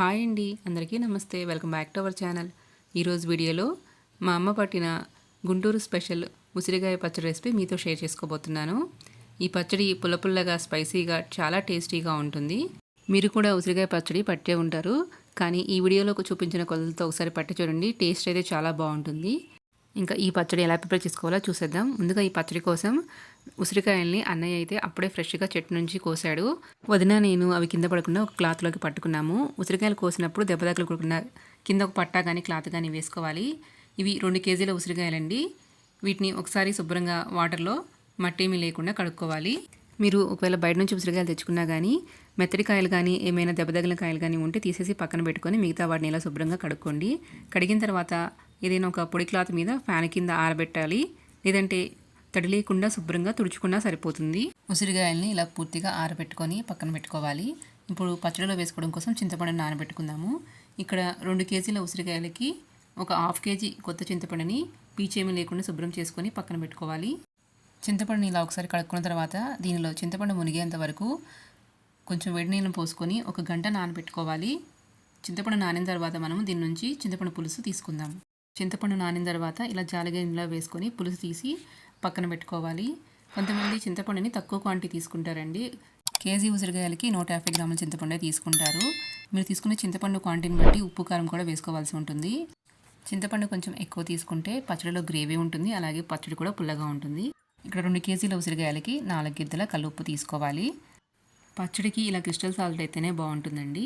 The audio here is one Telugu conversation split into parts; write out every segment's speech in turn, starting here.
హాయ్ అండి అందరికీ నమస్తే. Welcome back to our channel. ఈరోజు వీడియోలో మా అమ్మ పట్టిన గుంటూరు స్పెషల్ ఉసిరికాయ పచ్చడి రెసిపీ మీతో షేర్ చేసుకోబోతున్నాను. ఈ పచ్చడి పుల్ల పుల్లగా స్పైసీగా చాలా టేస్టీగా ఉంటుంది. మీరు కూడా ఉసిరికాయ పచ్చడి పట్టే ఉంటారు. కానీ ఈ వీడియోలో చూపించిన కొలతలతో ఒకసారి పట్టి చూడండి టేస్ట్ అయితే చాలా బాగుంటుంది. ఇంకా ఈ పచ్చడి ఎలా ప్రిపేర్ చేసుకోవాలో చూసేద్దాం. ముందుగా ఈ పచ్చడి కోసం ఉసిరికాయల్ని అన్నయ్య అయితే అప్పుడే ఫ్రెష్గా చెట్టు నుంచి కోసాడు. వదిన నేను అవి కింద పడకుండా ఒక క్లాత్లోకి పట్టుకున్నాము. ఉసిరికాయలు కోసినప్పుడు దెబ్బ తగలకుండా కింద ఒక పట్టా కానీ క్లాత్ కానీ వేసుకోవాలి. ఇవి రెండు కేజీల ఉసిరికాయలండి. వీటిని ఒకసారి శుభ్రంగా వాటర్లో మట్టి ఏమీ లేకుండా కడుక్కోవాలి. మీరు ఒకవేళ బయట నుంచి ఉసిరికాయలు తెచ్చుకున్నా కానీ మెత్తడి కాయలు కానీ ఏమైనా దెబ్బ కాయలు కానీ ఉంటే తీసేసి పక్కన పెట్టుకొని మిగతా వాటిని ఇలా శుభ్రంగా కడుక్కోండి. కడిగిన తర్వాత ఏదైనా ఒక పొడి క్లాత్ మీద ఫ్యాన్ కింద ఆరబెట్టాలి. లేదంటే తడి లేకుండా శుభ్రంగా తుడుచుకున్నా సరిపోతుంది. ఉసిరికాయల్ని ఇలా పూర్తిగా ఆరబెట్టుకొని పక్కన పెట్టుకోవాలి. ఇప్పుడు పచ్చడిలో వేసుకోవడం కోసం చింతపండుని నానబెట్టుకుందాము. ఇక్కడ రెండు కేజీల ఉసిరికాయలకి ఒక హాఫ్ కేజీ కొత్త చింతపండుని పీచేమి లేకుండా శుభ్రం చేసుకొని పక్కన పెట్టుకోవాలి. చింతపండుని ఇలా ఒకసారి కడుక్కున్న తర్వాత దీనిలో చింతపండు మునిగేంత వరకు కొంచెం వేడి నీళ్ళని పోసుకొని ఒక గంట నానబెట్టుకోవాలి. చింతపండు నానిన తర్వాత మనం దీని నుంచి చింతపండు పులుసు తీసుకుందాం. చింతపండు నానిన తర్వాత ఇలా జాలిగిన్నెలో వేసుకొని పులుసు తీసి పక్కన పెట్టుకోవాలి. కొంతమంది చింతపండుని తక్కువ క్వాంటిటీ తీసుకుంటారండి. కేజీ ఉసిరికాయలకి నూట యాభై గ్రాముల చింతపండే తీసుకుంటారు. మీరు తీసుకునే చింతపండు క్వాంటిటీని బట్టి ఉప్పు కారం కూడా వేసుకోవాల్సి ఉంటుంది. చింతపండు కొంచెం ఎక్కువ తీసుకుంటే పచ్చడిలో గ్రేవీ ఉంటుంది. అలాగే పచ్చడి కూడా పుల్లగా ఉంటుంది. ఇక్కడ రెండు కేజీల ఉసిరికాయలకి నాలుగు గిద్దల కల్లుప్పు తీసుకోవాలి. పచ్చడికి ఇలా క్రిస్టల్ సాల్ట్ అయితేనే బాగుంటుందండి.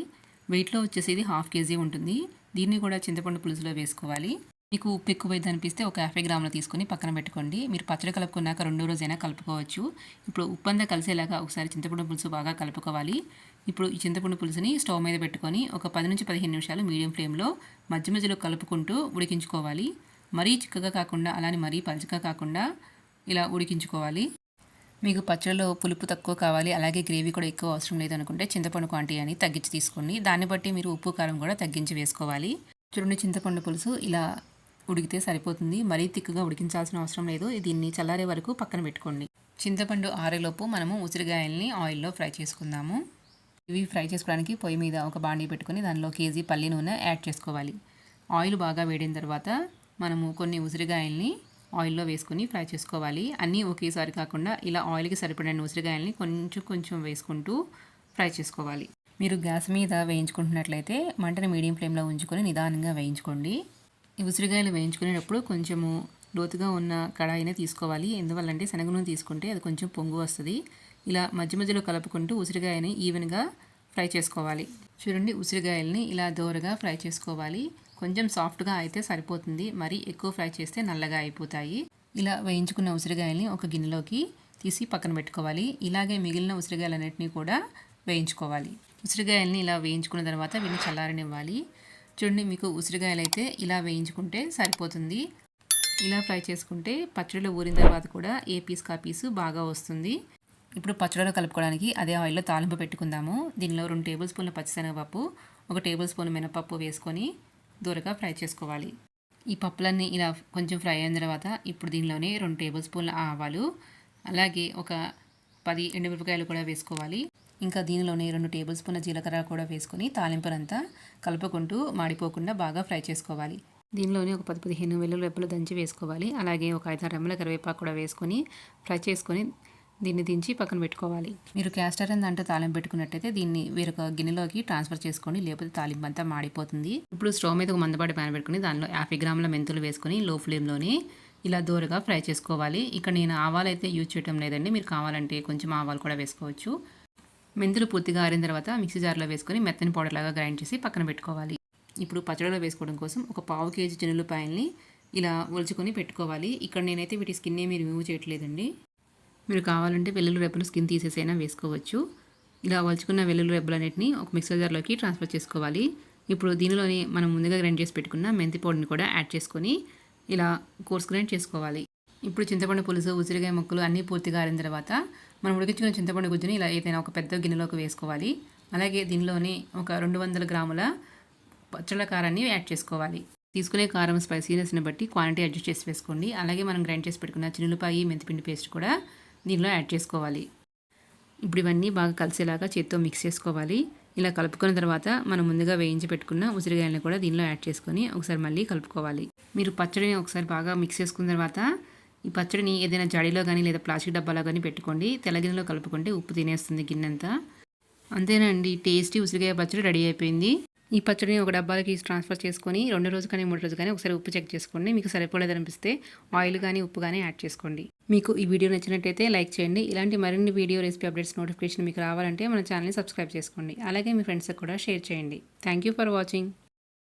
వెయిట్లో వచ్చేసి ఇది హాఫ్ కేజీ ఉంటుంది. దీన్ని కూడా చింతపండు పులుసులో వేసుకోవాలి. మీకు ఉప్పు ఎక్కువైంది అనిపిస్తే ఒక యాభై గ్రాములు తీసుకొని పక్కన పెట్టుకోండి. మీరు పచ్చడి కలుపుకున్నాక రెండో రోజైనా కలుపుకోవచ్చు. ఇప్పుడు ఉప్పు అంతా కలిసేలాగా ఒకసారి చింతపండు పులుసు బాగా కలుపుకోవాలి. ఇప్పుడు ఈ చింతపండు పులుసుని స్టవ్ మీద పెట్టుకొని ఒక పది నుంచి పదిహేను నిమిషాలు మీడియం ఫ్లేమ్లో మధ్య మధ్యలో కలుపుకుంటూ ఉడికించుకోవాలి. మరీ చిక్కగా కాకుండా అలానే మరీ పలుచగా కాకుండా ఇలా ఉడికించుకోవాలి. మీకు పచ్చడిలో పులుపు తక్కువ కావాలి. అలాగే గ్రేవీ కూడా ఎక్కువ అవసరం లేదనుకుంటే చింతపండు క్వాంటిటీ అని తగ్గించి తీసుకోండి. దాన్ని బట్టి మీరు ఉప్పు కారం కూడా తగ్గించి వేసుకోవాలి. చూడండి చింతపండు పులుసు ఇలా ఉడికితే సరిపోతుంది. మరీ తిక్కుగా ఉడికించాల్సిన అవసరం లేదు. దీన్ని చల్లారే వరకు పక్కన పెట్టుకోండి. చింతపండు ఆరేలోపు మనము ఉసిరికాయల్ని ఆయిల్లో ఫ్రై చేసుకుందాము. ఇవి ఫ్రై చేసుకోవడానికి పొయ్యి మీద ఒక బాండీ పెట్టుకుని దానిలో కేజీ పల్లి నూనె యాడ్ చేసుకోవాలి. ఆయిల్ బాగా వేడిన తర్వాత మనము కొన్ని ఉసిరికాయల్ని ఆయిల్లో వేసుకొని ఫ్రై చేసుకోవాలి. అన్నీ ఒకేసారి కాకుండా ఇలా ఆయిల్కి సరిపడిన ఉసిరికాయల్ని కొంచెం కొంచెం వేసుకుంటూ ఫ్రై చేసుకోవాలి. మీరు గ్యాస్ మీద వేయించుకుంటున్నట్లయితే మంటను మీడియం ఫ్లేమ్లో ఉంచుకొని నిదానంగా వేయించుకోండి. ఈ ఉసిరికాయలు వేయించుకునేటప్పుడు కొంచెము లోతుగా ఉన్న కడాయినే తీసుకోవాలి. ఎందువల్లంటే శనగ నూనె తీసుకుంటే అది కొంచెం పొంగు వస్తుంది. ఇలా మధ్య మధ్యలో కలుపుకుంటూ ఉసిరికాయని ఈవెన్గా ఫ్రై చేసుకోవాలి. చూడండి ఉసిరికాయలని ఇలా దోరగా ఫ్రై చేసుకోవాలి. కొంచెం సాఫ్ట్గా అయితే సరిపోతుంది. మరి ఎక్కువ ఫ్రై చేస్తే నల్లగా అయిపోతాయి. ఇలా వేయించుకున్న ఉసిరికాయల్ని ఒక గిన్నెలోకి తీసి పక్కన పెట్టుకోవాలి. ఇలాగే మిగిలిన ఉసిరికాయలన్నింటినీ కూడా వేయించుకోవాలి. ఉసిరికాయల్ని ఇలా వేయించుకున్న తర్వాత వీటిని చల్లారనివ్వాలి. చూడండి మీకు ఉసిరికాయలు అయితే ఇలా వేయించుకుంటే సరిపోతుంది. ఇలా ఫ్రై చేసుకుంటే పచ్చడిలో ఊరిన తర్వాత కూడా ఏ పీస్ కా పీసు బాగా వస్తుంది. ఇప్పుడు పచ్చడిలో కలుపుకోవడానికి అదే ఆయిల్లో తాలింపు పెట్టుకుందాము. దీనిలో రెండు టేబుల్ స్పూన్ల పచ్చిశనగపప్పు ఒక టేబుల్ స్పూన్ మినపప్పు వేసుకొని దూరగా ఫ్రై చేసుకోవాలి. ఈ పప్పులన్నీ ఇలా కొంచెం ఫ్రై అయిన తర్వాత ఇప్పుడు దీనిలోనే రెండు టేబుల్ స్పూన్ల ఆవాలు అలాగే ఒక పది ఎండుమిరపకాయలు కూడా వేసుకోవాలి. ఇంకా దీనిలోనే రెండు టేబుల్ స్పూన్ల జీలకర్ర కూడా వేసుకొని తాలింపునంతా కలుపుకుంటూ మాడిపోకుండా బాగా ఫ్రై చేసుకోవాలి. దీనిలోనే ఒక పది పదిహేను వెల్లుల్లి రెప్పలు దంచి వేసుకోవాలి. అలాగే ఒక ఐదారు రెమ్మల కరివేపాకు కూడా వేసుకొని ఫ్రై చేసుకొని దీన్ని దించి పక్కన పెట్టుకోవాలి. మీరు క్యాస్టర్ అని దాంట్లో తాలింపు పెట్టుకున్నట్టయితే దీన్ని వేరొక గిన్నెలోకి ట్రాన్స్ఫర్ చేసుకోండి. లేకపోతే తాలింపు అంతా మాడిపోతుంది. ఇప్పుడు స్టవ్ మీద ఒక మందపాటి ప్యాన్ పెట్టుకుని దానిలో యాభై గ్రాముల మెంతులు వేసుకొని లో ఫ్లేమ్లోనే ఇలా దూరగా ఫ్రై చేసుకోవాలి. ఇక్కడ నేను ఆవాలు అయితే యూజ్ చేయడం లేదండి. మీరు కావాలంటే కొంచెం ఆవాలు కూడా వేసుకోవచ్చు. మెంతులు పూర్తిగా ఆరిన తర్వాత మిక్సీ జార్లో వేసుకొని మెత్తని పౌడర్ లాగా గ్రైండ్ చేసి పక్కన పెట్టుకోవాలి. ఇప్పుడు పచ్చడిలో వేసుకోవడం కోసం ఒక పావు కేజీ చిన్నులపాయల్ని ఇలా ఒలుచుకొని పెట్టుకోవాలి. ఇక్కడ నేనైతే వీటి స్కిన్ ఏమీ రిమూవ్ చేయట్లేదండి. మీరు కావాలంటే వెల్లుల్లి రెబ్బలు స్కిన్ తీసేసైనా వేసుకోవచ్చు. ఇలా వలుచుకున్న వెల్లుల్లి రెబ్బలన్నింటినీ ఒక మిక్సర్ జార్లోకి ట్రాన్స్ఫర్ చేసుకోవాలి. ఇప్పుడు దీనిలోనే మనం ముందుగా గ్రైండ్ చేసి పెట్టుకున్న మెంతి పౌడర్ని కూడా యాడ్ చేసుకొని ఇలా కోర్స్ గ్రైండ్ చేసుకోవాలి. ఇప్పుడు చింతపండు పులుసు ఉసిరికాయ ముక్కలు అన్నీ పూర్తిగా ఆరిన తర్వాత మనం ఉడికించుకున్న చింతపండు గుజ్జుని ఇలా ఏదైనా ఒక పెద్ద గిన్నెలోకి వేసుకోవాలి. అలాగే దీనిలోని ఒక రెండు వందల గ్రాముల పచ్చళ్ళ కారాన్ని యాడ్ చేసుకోవాలి. తీసుకునే కారం స్పైసీనెస్ని బట్టి క్వాంటిటీ అడ్జస్ట్ చేసి వేసుకోండి. అలాగే మనం గ్రైండ్ చేసి పెట్టుకున్న చిన్నులపాయి మెంతిపిండి పేస్ట్ కూడా దీనిలో యాడ్ చేసుకోవాలి. ఇప్పుడు ఇవన్నీ బాగా కలిసేలాగా చేత్తో మిక్స్ చేసుకోవాలి. ఇలా కలుపుకున్న తర్వాత మనం ముందుగా వేయించి పెట్టుకున్న ఉసిరికాయలను కూడా దీనిలో యాడ్ చేసుకొని ఒకసారి మళ్ళీ కలుపుకోవాలి. మీరు పచ్చడిని ఒకసారి బాగా మిక్స్ చేసుకున్న తర్వాత ఈ పచ్చడిని ఏదైనా జాడీలో కానీ లేదా ప్లాస్టిక్ డబ్బాలో కానీ పెట్టుకోండి. తెల్లగిన్నెలో కలుపుకుంటే ఉప్పు తినేస్తుంది గిన్నెంతా. అంతేనండి టేస్టీ ఉసిరికాయ పచ్చడి రెడీ అయిపోయింది. ఈ పచ్చడిని ఒక డబ్బాలకి ట్రాన్స్ఫర్ చేసుకొని రెండు రోజు కానీ మూడు రోజు కానీ ఒకసారి ఉప్పు చెక్ చేసుకోండి. మీకు సరిపోలేదు అనిపిస్తే ఆయిల్ కానీ ఉప్పు కానీ యాడ్ చేసుకోండి. మీకు ఈ వీడియో నచ్చినట్టయితే లైక్ చేయండి. ఇలాంటి మరిన్ని వీడియో రెసిపీ అప్డేట్స్ నోటిఫికేషన్ మీకు రావాలంటే మన ఛానల్ని సబ్స్క్రైబ్ చేసుకోండి. అలాగే మీ ఫ్రెండ్స్కి కూడా షేర్ చేయండి. Thank you for watching.